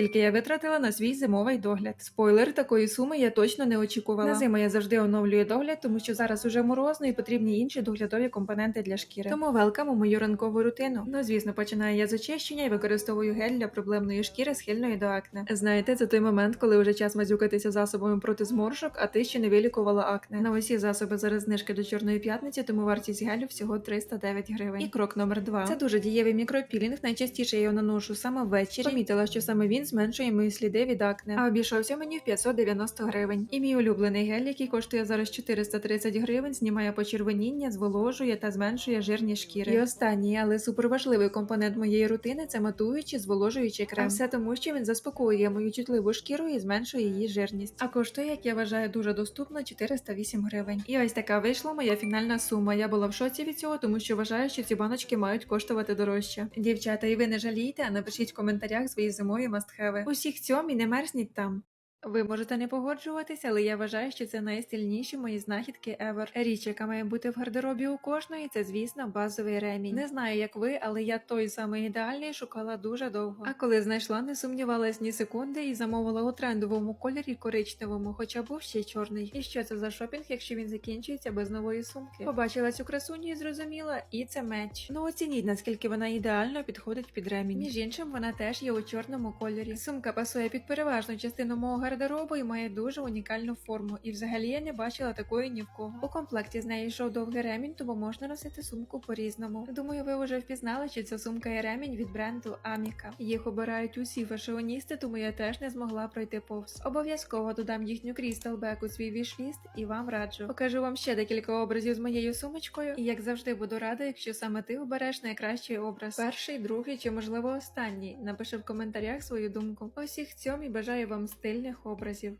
Скільки я витратила на свій зимовий догляд. Спойлер, такої суми я точно не очікувала. На зиму я завжди оновлюю догляд, тому що зараз уже морозно і потрібні інші доглядові компоненти для шкіри. Тому велкам у мою ранкову рутину. Ну звісно, починаю я з очищення і використовую гель для проблемної шкіри, схильної до акне. Знаєте, це той момент, коли вже час мазюкатися засобами проти зморшок, а ти ще не вилікувала акне. На усі засоби зараз знижки до чорної п'ятниці, тому вартість гелю всього 309 гривень. І крок номер два. Це дуже дієвий мікропілінг. Найчастіше я його наношу саме ввечері. Помітила, що саме він зменшує мої сліди від акне. А обійшовся мені в 590 гривень. І мій улюблений гель, який коштує зараз 430 гривень, знімає почервоніння, зволожує та зменшує жирні шкіри. І останній, але суперважливий компонент моєї рутини це матуючий, зволожуючий крем. А все тому, що він заспокоює мою чутливу шкіру і зменшує її жирність. А коштує, як я вважаю, дуже доступно 408 гривень. І ось така вийшла моя фінальна сума. Я була в шоці від цього, тому що вважаю, що ці баночки мають коштувати дорожче. Дівчата, і ви не жалійте, а напишіть в коментарях свої зимові мастхеви. Усіх цьом і не мерзніть там. Ви можете не погоджуватися, але я вважаю, що це найстильніші мої знахідки ever. Річ, яка має бути в гардеробі у кожної, це звісно базовий ремінь. Не знаю, як ви, але я той самий ідеальний шукала дуже довго. А коли знайшла, не сумнівалась ні секунди і замовила у трендовому кольорі коричневому, хоча був ще чорний. І що це за шопінг, якщо він закінчується без нової сумки? Побачила цю красуню і зрозуміла, і це меч. Ну оцініть, наскільки вона ідеально підходить під ремінь. Між іншим, вона теж є у чорному кольорі. Сумка пасує під переважну частину мого гардеробу і має дуже унікальну форму. І взагалі я не бачила такої ні в кого. У комплекті з нею йшов довгий ремінь, тому можна носити сумку по-різному. Думаю, ви вже впізнали, що ця сумка і ремінь від бренду Аміка. Їх обирають усі фешоністи, тому я теж не змогла пройти повз. Обов'язково додам їхню Back у свій вішліст і вам раджу. Покажу вам ще декілька образів з моєю сумочкою, і як завжди буду рада, якщо саме ти обереш найкращий образ. Перший, другий чи можливо останній. Напиши в коментарях свою думку. Усіх цьому і бажаю вам стильних образів.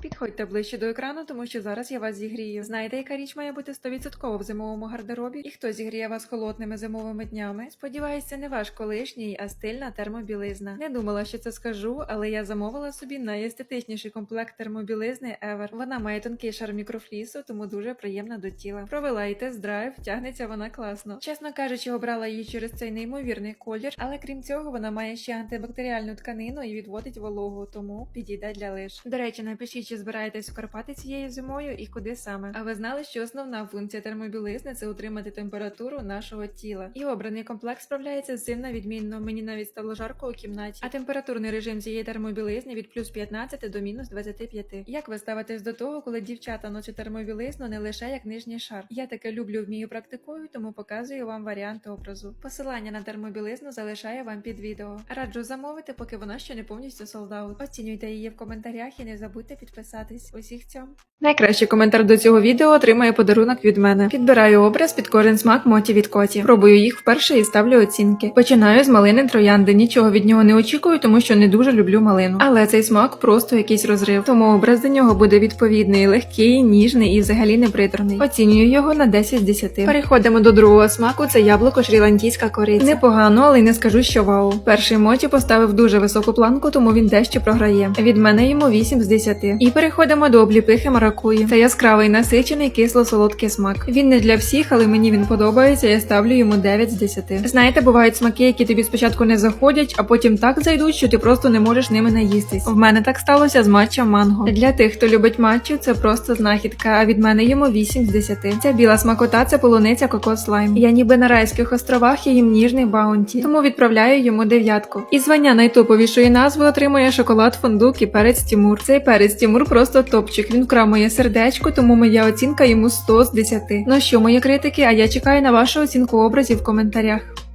Підходьте ближче до екрану, тому що зараз я вас зігрію. Знаєте, яка річ має бути 100% в зимовому гардеробі? І хто зігріє вас холодними зимовими днями? Сподіваюся, не ваш колишній, а стильна термобілизна. Не думала, що це скажу, але я замовила собі найестетичніший комплект термобілизни ever. Вона має тонкий шар мікрофлісу, тому дуже приємна до тіла. Провела і тест-драйв, тягнеться вона класно. Чесно кажучи, обрала її через цей неймовірний колір, але крім цього, вона має ще антибактеріальну тканину і відводить вологу, тому підійде для лиш. До речі, напишіть, чи збираєтесь у Карпати цією зимою і куди саме. А ви знали, що основна функція термобілизни це утримати температуру нашого тіла. І обраний комплекс справляється з цим на відмінно. Мені навіть стало жарко у кімнаті. А температурний режим цієї термобілизни від плюс 15 до мінус 25. Як ви ставитесь до того, коли дівчата носять термобілизну не лише як нижній шар? Я таке люблю, вмію практикую, тому показую вам варіанти образу. Посилання на термобілизну залишаю вам під відео. Раджу замовити, поки вона ще не повністю солдаут. Оцінюйте її в коментарях і не забудьте підписатись. Усіх цьом. Найкращий коментар до цього відео отримає подарунок від мене. Підбираю образ під кожен смак моті від коті. Пробую їх вперше і ставлю оцінки. Починаю з малини троянди. Нічого від нього не очікую, тому що не дуже люблю малину. Але цей смак просто якийсь розрив. Тому образ до нього буде відповідний, легкий, ніжний і взагалі не приторний. Оцінюю його на 10 з 10. Переходимо до другого смаку. Це яблуко шрі-ланкійська кориця. Непогано, але й не скажу, що вау. Перший моті поставив дуже високу планку, тому він дещо програє. Від мене йому 8 з 10. І переходимо до обліпихи маракуї. Це яскравий насичений кисло-солодкий смак. Він не для всіх, але мені він подобається. Я ставлю йому 9 з 10. Знаєте, бувають смаки, які тобі спочатку не заходять, а потім так зайдуть, що ти просто не можеш ними наїстись. В мене так сталося з матча манго. Для тих, хто любить матчу, це просто знахідка. А від мене йому 8 з 10. Ця біла смакота це полуниця кокос лайм. Я ніби на райських островах я їм ніжний баунті, тому відправляю йому дев'ятку. І звання найтоповішої назви отримує шоколад фундук і перець Тімур. Цей перець Тімур просто топчик. Він вкрав моє сердечко, тому моя оцінка йому 100 з 10. Ну що, мої критики, а я чекаю на вашу оцінку образів в коментарях.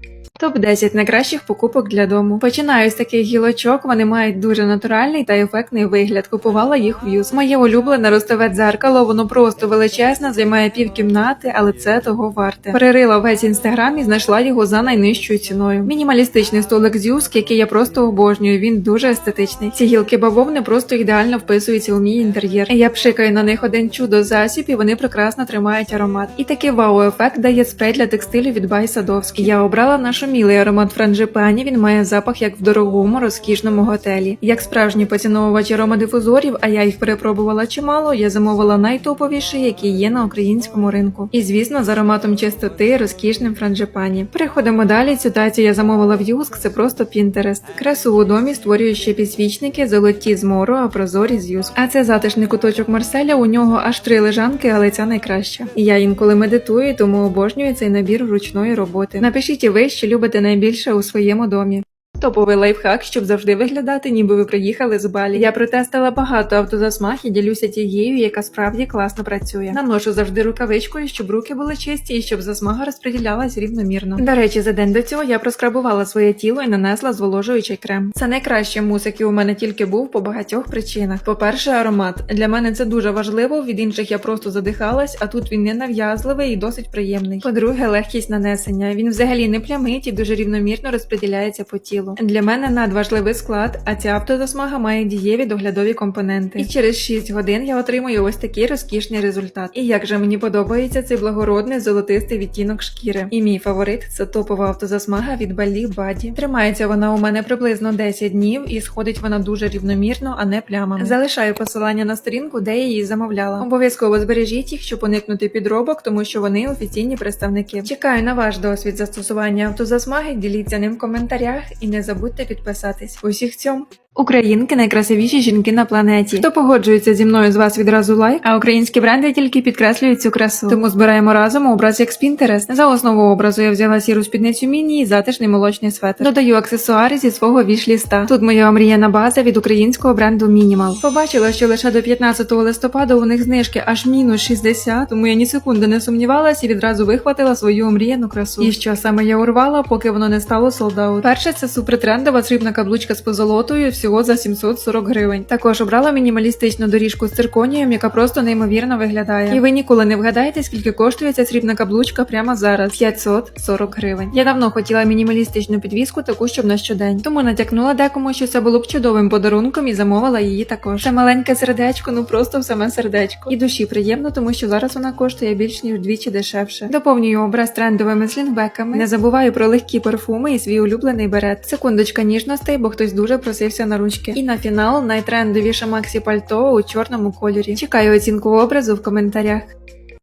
Топ 10 найкращих покупок для дому. Починаю з таких гілочок. Вони мають дуже натуральний та ефектний вигляд. Купувала їх в юз. Моє улюблене ростове дзеркало. Воно просто величезне, займає пів кімнати, але це того варте. Перерила весь інстаграм і знайшла його за найнижчою ціною. Мінімалістичний столик з юск, який я просто обожнюю. Він дуже естетичний. Ці гілки бавовни просто ідеально вписуються у мій інтер'єр. Я пшикаю на них один чудо засіб, і вони прекрасно тримають аромат. І такий вау-ефект дає спрей для текстилю від Бай Садовський. Я обрала нашу Ошамілий аромат франжипані. Він має запах як в дорогому, розкішному готелі. Як справжній поціновувач аромадифузорів, а я їх перепробувала чимало. Я замовила найтоповіші, які є на українському ринку. І звісно, з ароматом чистоти, розкішним франжипані. Переходимо далі. Цю тацію я замовила в Юск. Це просто Пінтерест. Красу у домі створює ще підсвічники, золоті з мору, а прозорі з Юск. А це затишний куточок Марселя. У нього аж три лежанки, але ця найкраща. І я інколи медитую, тому обожнюю цей набір ручної роботи. Напишіть і ви, що любите найбільше у своєму домі. Топовий лайфхак, щоб завжди виглядати, ніби ви приїхали з Балі. Я протестила багато автозасмаг і ділюся тією, яка справді класно працює. Наношу завжди рукавичкою, щоб руки були чисті і щоб засмага розподілялась рівномірно. До речі, за день до цього я проскрабувала своє тіло і нанесла зволожуючий крем. Це найкращий мус, який у мене тільки був по багатьох причинах. По-перше, аромат для мене це дуже важливо. Від інших я просто задихалась, а тут він не нав'язливий і досить приємний. По-друге, легкість нанесення. Він взагалі не плямить і дуже рівномірно розподіляється по тілу. Для мене надважливий склад, а ця автозасмага має дієві доглядові компоненти. І через 6 годин я отримую ось такий розкішний результат. І як же мені подобається цей благородний золотистий відтінок шкіри. І мій фаворит це топова автозасмага від Балі Баді. Тримається вона у мене приблизно 10 днів і сходить вона дуже рівномірно, а не плямами. Залишаю посилання на сторінку, де я її замовляла. Обов'язково збережіть їх, щоб уникнути підробок, тому що вони офіційні представники. Чекаю на ваш досвід застосування автозасмаги. Діліться ним в коментарях і не забудьте підписатись. Усіх цьом! Українки найкрасивіші жінки на планеті. Хто погоджується зі мною з вас відразу лайк, а українські бренди тільки підкреслюють цю красу. Тому збираємо разом образ як з Pinterest. За основу образу я взяла сіру спідницю міні і затишний молочний светр. Додаю аксесуари зі свого віш-ліста. Тут моя омріяна база від українського бренду Minimal. Побачила, що лише до 15 листопада у них знижки аж мінус 60, тому я ні секунди не сумнівалась і відразу вихватила свою омріяну красу. І що саме я урвала, поки воно не стало солдаут. Перше це супертрендова срібна каблучка з позолотою всього за 740 гривень. Також обрала мінімалістичну доріжку з цирконієм, яка просто неймовірно виглядає. І ви ніколи не вгадаєте, скільки коштує ця срібна каблучка прямо зараз 540 гривень. Я давно хотіла мінімалістичну підвіску, таку щоб на щодень. Тому натякнула декому, що це було б чудовим подарунком і замовила її також. Це маленьке сердечко, ну просто в саме сердечко. І душі приємно, тому що зараз вона коштує більш ніж вдвічі дешевше. Доповнюю образ трендовими слінбеками. Не забуваю про легкі парфуми і свій улюблений берет. Секундочка ніжностей, бо хтось дуже просився на ручки. І на фінал найтрендовіше Максі Пальто у чорному кольорі. Чекаю оцінку образу в коментарях.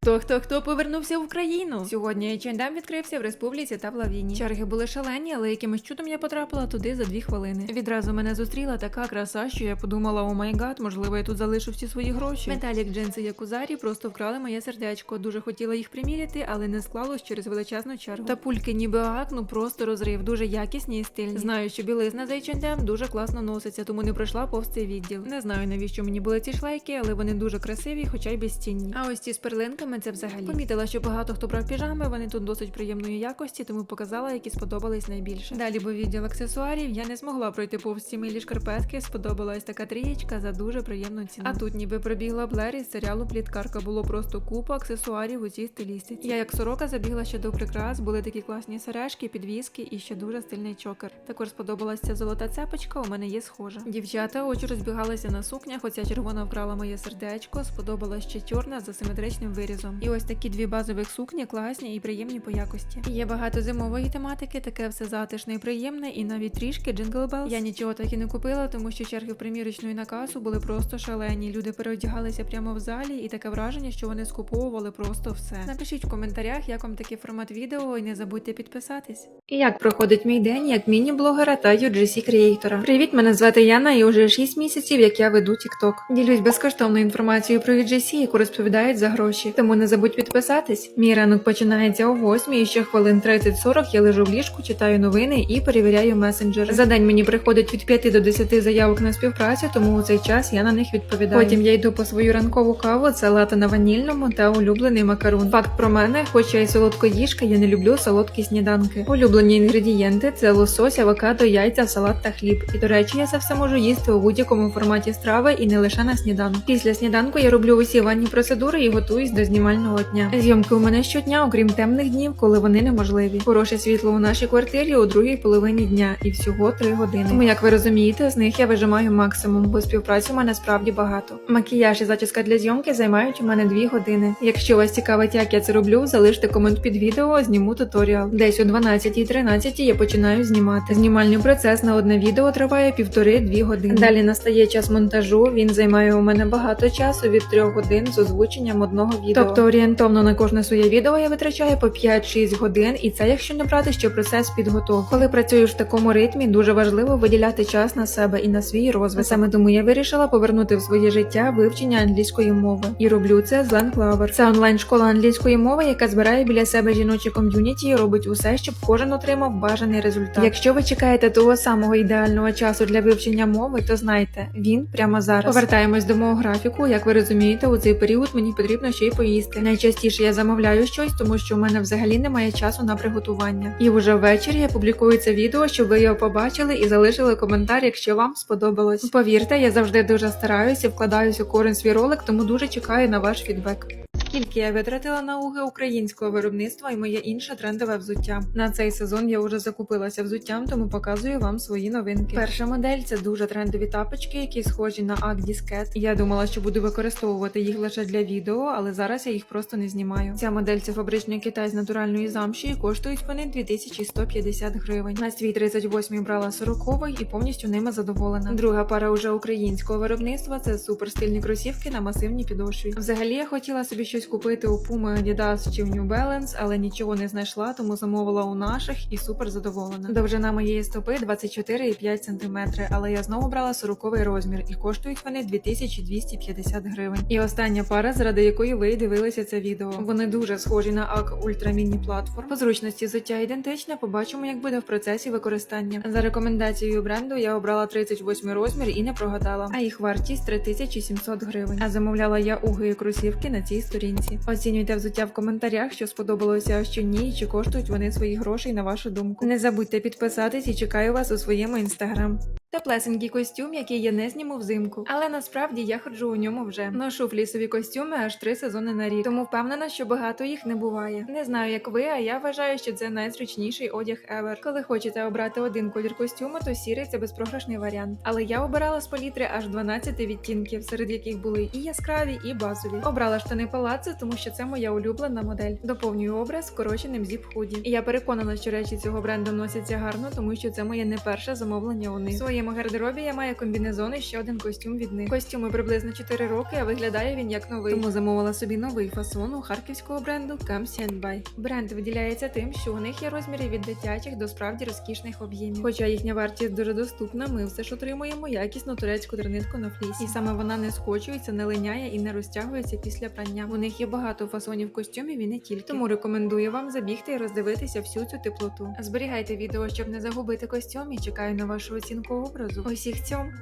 Хто хто хто повернувся в Україну? Сьогодні H&M відкрився в республіці та в Лавіні. Черги були шалені, але якимось чудом я потрапила туди за дві хвилини. Відразу мене зустріла така краса, що я подумала: о май гад, можливо, я тут залишу всі свої гроші. Металік джинси як у Зарі просто вкрали моє сердечко. Дуже хотіла їх приміряти, але не склалось через величезну чергу. Та пульки ніби ак, ну просто розрив, дуже якісні і стильні. Знаю, що білизна з H&M дуже класно носиться, тому не пройшла повз цей відділ. Не знаю навіщо мені були ці шлейки, але вони дуже красиві, хоча й безцінні. А ось ці з перлинками це взагалі. Помітила, що багато хто брав піжами, вони тут досить приємної якості, тому показала, які сподобались найбільше. Далі був відділ аксесуарів. Я не змогла пройти повз ці милі шкарпетки. Сподобалась така трієчка за дуже приємну ціну. А тут ніби пробігла Блер із серіалу Пліткарка. Було просто купа аксесуарів у цій стилістиці. Я як сорока забігла ще до прикрас, були такі класні сережки, підвіски і ще дуже стильний чокер. Також сподобалася ця золота цепочка. У мене є схожа. Дівчата очі розбігалися на сукнях. Оця червона вкрала моє сердечко. Сподобалась ще чорна з асиметричним вирізом. І ось такі дві базових сукні класні і приємні по якості. Є багато зимової тематики, таке все затишне і приємне, і навіть трішки Bells. Я нічого так і не купила, тому що черги в примірочну і на касу були просто шалені. Люди переодягалися прямо в залі, і таке враження, що вони скуповували просто все. Напишіть в коментарях, як вам такий формат відео, і не забудьте підписатись. І як проходить мій день як міні-блогера та UGC креатора. Привіт, мене звати Яна, і уже 6 місяців, як я веду TikTok. Ділюсь безкоштовною інформацією про UGC, яку розповідають за гроші. Тому не забудь підписатись. Мій ранок починається о 8 і ще хвилин 30-40 я лежу в ліжку, читаю новини і перевіряю месенджер. За день мені приходить від 5 до 10 заявок на співпрацю, тому у цей час я на них відповідаю. Потім я йду по свою ранкову каву, це лата на ванільному та улюблений макарон. Факт про мене, хоч я і солодкоїжка, я не люблю солодкі сніданки. Улюблені інгредієнти це лосось, авокадо, яйця, салат та хліб. І до речі, я це все можу їсти у будь-якому форматі страви і не лише на сніданок. Після сніданку я роблю усі ванні процедури і готуюсь до знімання знімального дня. Зйомки у мене щодня, окрім темних днів, коли вони неможливі. Хороше світло у нашій квартирі у другій половині дня і всього 3 години. Тому, як ви розумієте, з них я вижимаю максимум, бо співпраці у мене справді багато. Макіяж і зачіска для зйомки займають у мене 2 години. Якщо вас цікавить, як я це роблю, залиште комент під відео, зніму туторіал. Десь о 12.13 я починаю знімати. Знімальний процес на одне відео триває півтори-дві години. Далі настає час монтажу. Він займає у мене багато часу від 3 годин з озвученням одного відео. Тобто орієнтовно на кожне своє відео я витрачаю по 5-6 годин, і це якщо не брати ще процес підготовки. Коли працюєш в такому ритмі, дуже важливо виділяти час на себе і на свій розвиток. Саме тому я вирішила повернути в своє життя вивчення англійської мови і роблю це з Learn Це онлайн-школа англійської мови, яка збирає біля себе жіночі ком'юніті і робить усе, щоб кожен отримав бажаний результат. Якщо ви чекаєте того самого ідеального часу для вивчення мови, то знайте, він прямо зараз. Повертаємось до мого графіку. Як ви розумієте, у цей період мені потрібно ще й поїсти. Найчастіше я замовляю щось, тому що у мене взагалі немає часу на приготування. І вже ввечері я публікую це відео, щоб ви його побачили і залишили коментар, якщо вам сподобалось. Повірте, я завжди дуже стараюся вкладаюся у кожен свій ролик, тому дуже чекаю на ваш фідбек. Скільки я витратила на уги українського виробництва і моє інше трендове взуття. На цей сезон я вже закупилася взуттям, тому показую вам свої новинки. Перша модель це дуже трендові тапочки, які схожі на Ag Disket. Я думала, що буду використовувати їх лише для відео, але зараз я їх просто не знімаю. Ця модель це фабричний китай з натуральної замші і коштують вони 2150 гривень. На свій 38 брала 40 і повністю ними задоволена. Друга пара уже українського виробництва це суперстильні кросівки на масивній підошві. Взагалі я хотіла собі щось купити у Puma, Adidas чи в New Balance, але нічого не знайшла, тому замовила у наших і супер задоволена. Довжина моєї стопи 24,5 см, але я знову брала 40 розмір і коштують вони 2250 гривень. І остання пара, заради якої ви дивилися це відео. Вони дуже схожі на AG Ultra Mini Platform. По зручності взуття ідентичне, побачимо, як буде в процесі використання. За рекомендацією бренду я обрала 38 розмір і не прогадала, а їх вартість 3700 гривень. А замовляла я уги і кросівки на цій сторінці. Оцінюйте взуття в коментарях, що сподобалося, а що ні, чи коштують вони свої грошей на вашу думку. Не забудьте підписатись і чекаю вас у своєму інстаграм. Теплесенький костюм, який я не зніму взимку, але насправді я ходжу у ньому вже. Ношу флісові костюми аж три сезони на рік, тому впевнена, що багато їх не буває. Не знаю, як ви, а я вважаю, що це найзручніший одяг ever. Коли хочете обрати один колір костюму, то сірий це безпрограшний варіант. Але я обирала з палітри аж 12 відтінків, серед яких були і яскраві, і базові. Обрала штани палаццо, тому що це моя улюблена модель. Доповнюю образ скороченим зіп худі. І я переконана, що речі цього бренду носяться гарно, тому що це моє не перше замовлення у них. В своєму гардеробі я маю комбінезон і ще один костюм від них. Костюму приблизно 4 роки, а виглядає він як новий. Тому замовила собі новий фасон у харківського бренду Stand By. Бренд виділяється тим, що у них є розміри від дитячих до справді розкішних об'ємів. Хоча їхня вартість дуже доступна, ми все ж отримуємо якісну турецьку тернитку на флісі. І саме вона не скочується, не линяє і не розтягується після прання. У них є багато фасонів костюмів і не тільки. Тому рекомендую вам забігти і роздивитися всю цю теплоту. Зберігайте відео, щоб не загубити костюм і чекаю на вашу оцінку образу. Усіх цьом.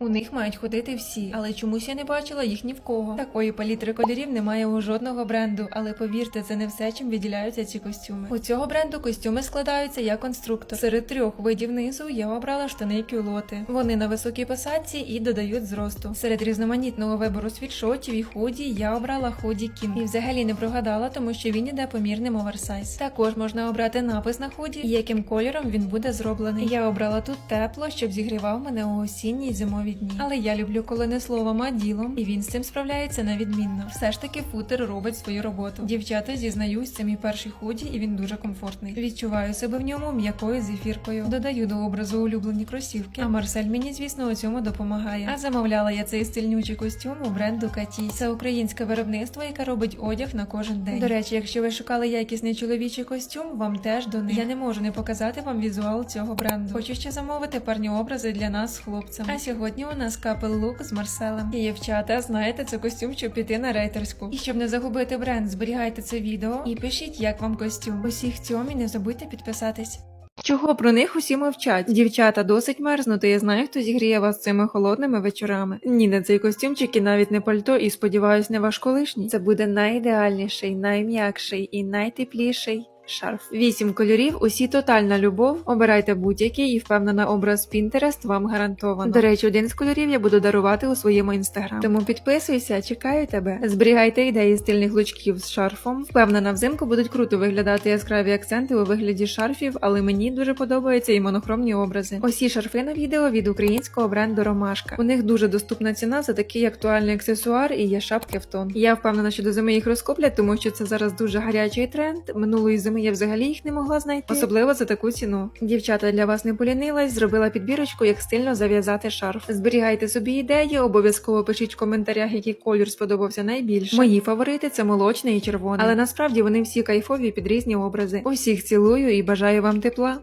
У них мають ходити всі, але чомусь я не бачила їх ні в кого. Такої палітри кольорів немає у жодного бренду, але повірте, це не все, чим відділяються ці костюми. У цього бренду костюми складаються як конструктор. Серед трьох видів низу я обрала штани кюлоти. Вони на високій посадці і додають зросту. Серед різноманітного вибору світшотів і худі я обрала худі кінг. І взагалі не прогадала, тому що він іде помірним оверсайз. Також можна обрати напис на худі, і яким кольором він буде зроблений. Я обрала тут тепло, щоб зігрівав мене у осінній зимові дні. Але я люблю, коли не словом, а ділом, і він з цим справляється на відмінно. Все ж таки футер робить свою роботу. Дівчата, зізнаюсь, це мій перший худі, і він дуже комфортний. Відчуваю себе в ньому м'якою зефіркою. Додаю до образу улюблені кросівки. А Марсель мені, звісно, у цьому допомагає. А замовляла я цей стильнючий костюм у бренду Каті. Це українське виробництво, яке робить одяг на кожен день. До речі, якщо ви шукали якісний чоловічий костюм, вам теж до них. Я не можу не показати вам візуал цього бренду. Хочу ще замовити парні образи для нас з хлопцем. А сьогодні у нас капел лук з Марселем. І дівчата, знаєте, це костюм, щоб піти на рейтерську. І щоб не загубити бренд, зберігайте це відео і пишіть, як вам костюм. Усіх цьому і не забудьте підписатись. Чого про них усі мовчать? Дівчата досить мерзнути, я знаю, хто зігріє вас цими холодними вечорами. Ні, не цей костюмчик і навіть не пальто, і сподіваюсь, не ваш колишній. Це буде найідеальніший, найм'якший і найтепліший. Шарф. Вісім кольорів, усі тотальна любов. Обирайте будь-який і впевнена образ Pinterest вам гарантовано. До речі, один з кольорів я буду дарувати у своєму інстаграм. Тому підписуйся, чекаю тебе. Зберігайте ідеї стильних лучків з шарфом. Впевнена, взимку будуть круто виглядати яскраві акценти у вигляді шарфів, але мені дуже подобаються і монохромні образи. Усі шарфи на відео від українського бренду Ромашка. У них дуже доступна ціна за такий актуальний аксесуар і є шапки в тон. Я впевнена, що до зими їх розкуплять, тому що це зараз дуже гарячий тренд. Минулої зими я взагалі їх не могла знайти, особливо за таку ціну. Дівчата для вас не полінилась, зробила підбірочку, як стильно зав'язати шарф. Зберігайте собі ідеї, обов'язково пишіть в коментарях, який колір сподобався найбільше. Мої фаворити це молочний і червоний, але насправді вони всі кайфові під різні образи. Усіх цілую і бажаю вам тепла.